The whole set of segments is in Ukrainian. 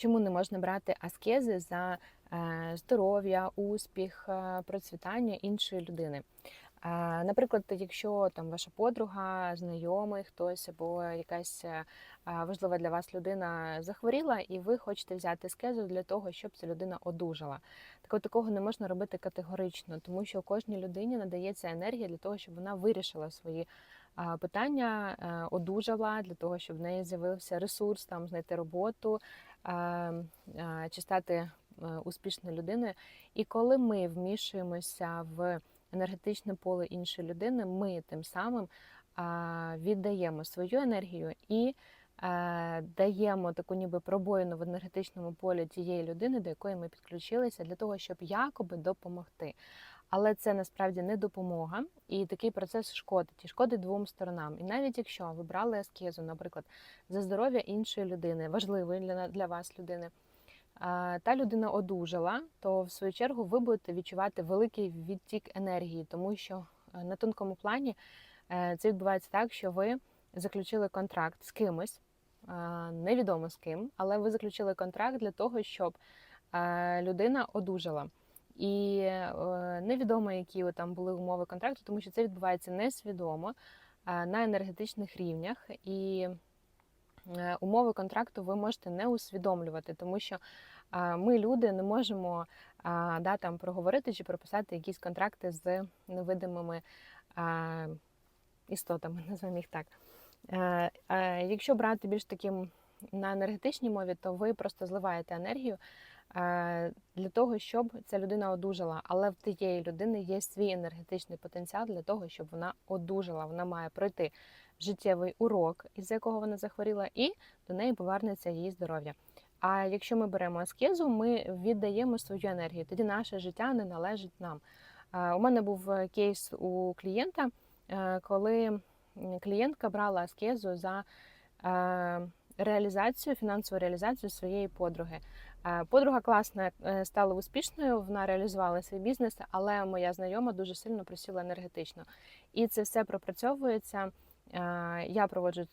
чому не можна брати аскези за е, здоров'я, успіх, е, процвітання іншої людини. Е, Наприклад, якщо там ваша подруга, знайомий хтось або якась важлива для вас людина захворіла, і ви хочете взяти скезу для того, щоб ця людина одужала. Так от такого не можна робити категорично, тому що кожній людині надається енергія для того, щоб вона вирішила свої питання, е, одужала для того, щоб в неї з'явився ресурс, там знайти роботу чи стати е, успішною людиною. І коли ми вмішуємося в енергетичне поле іншої людини, ми тим самим віддаємо свою енергію і е, даємо таку ніби пробоїну в енергетичному полі тієї людини, до якої ми підключилися, для того, щоб якоби допомогти. Але це насправді не допомога, і такий процес шкодить і шкодить двом сторонам. І навіть якщо ви брали аскезу, наприклад, за здоров'я іншої людини, важливої для, для вас людини, та людина одужала, то в свою чергу ви будете відчувати великий відтік енергії, тому що е, на тонкому плані е, це відбувається так, що ви заключили контракт з кимось, невідомо з ким, але ви заключили контракт для того, щоб е, людина одужала. І е, невідомо, які там були умови контракту, тому що це відбувається несвідомо е, на енергетичних рівнях. І е, умови контракту ви можете не усвідомлювати, тому що е, ми, люди, не можемо е, да, там, проговорити чи прописати якісь контракти з невидимими е, істотами, називаємо їх так. Е, е, Якщо брати більш таким на енергетичній мові, то ви просто зливаєте енергію для того, щоб ця людина одужала. Але в тієї людини є свій енергетичний потенціал для того, щоб вона одужала. Вона має пройти життєвий урок, із якого вона захворіла, і до неї повернеться її здоров'я. А якщо ми беремо аскезу, ми віддаємо свою енергію. Тоді наше життя не належить нам. Е, У мене був е, кейс у клієнта, е, коли клієнтка брала аскезу за е, реалізацію, фінансову реалізацію своєї подруги. Е, Подруга класна е, стала успішною, вона реалізувала свій бізнес, але моя знайома дуже сильно просіла енергетично. І це все пропрацьовується. Е, Я проводжу,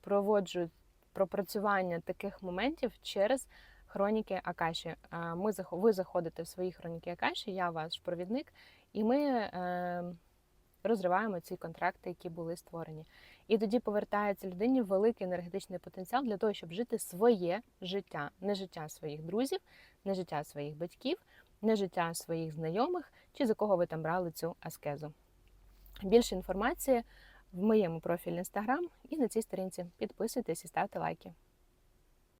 проводжу пропрацювання таких моментів через хроніки Акаші. Ми ви заходите в свої хроніки Акаші, я ваш провідник, і ми розриваємо ці контракти, які були створені. І тоді повертається людині великий енергетичний потенціал для того, щоб жити своє життя, не життя своїх друзів, не життя своїх батьків, не життя своїх знайомих чи за кого ви там брали цю аскезу. Більше інформації в моєму профілі Instagram і на цій сторінці. Підписуйтесь і ставте лайки.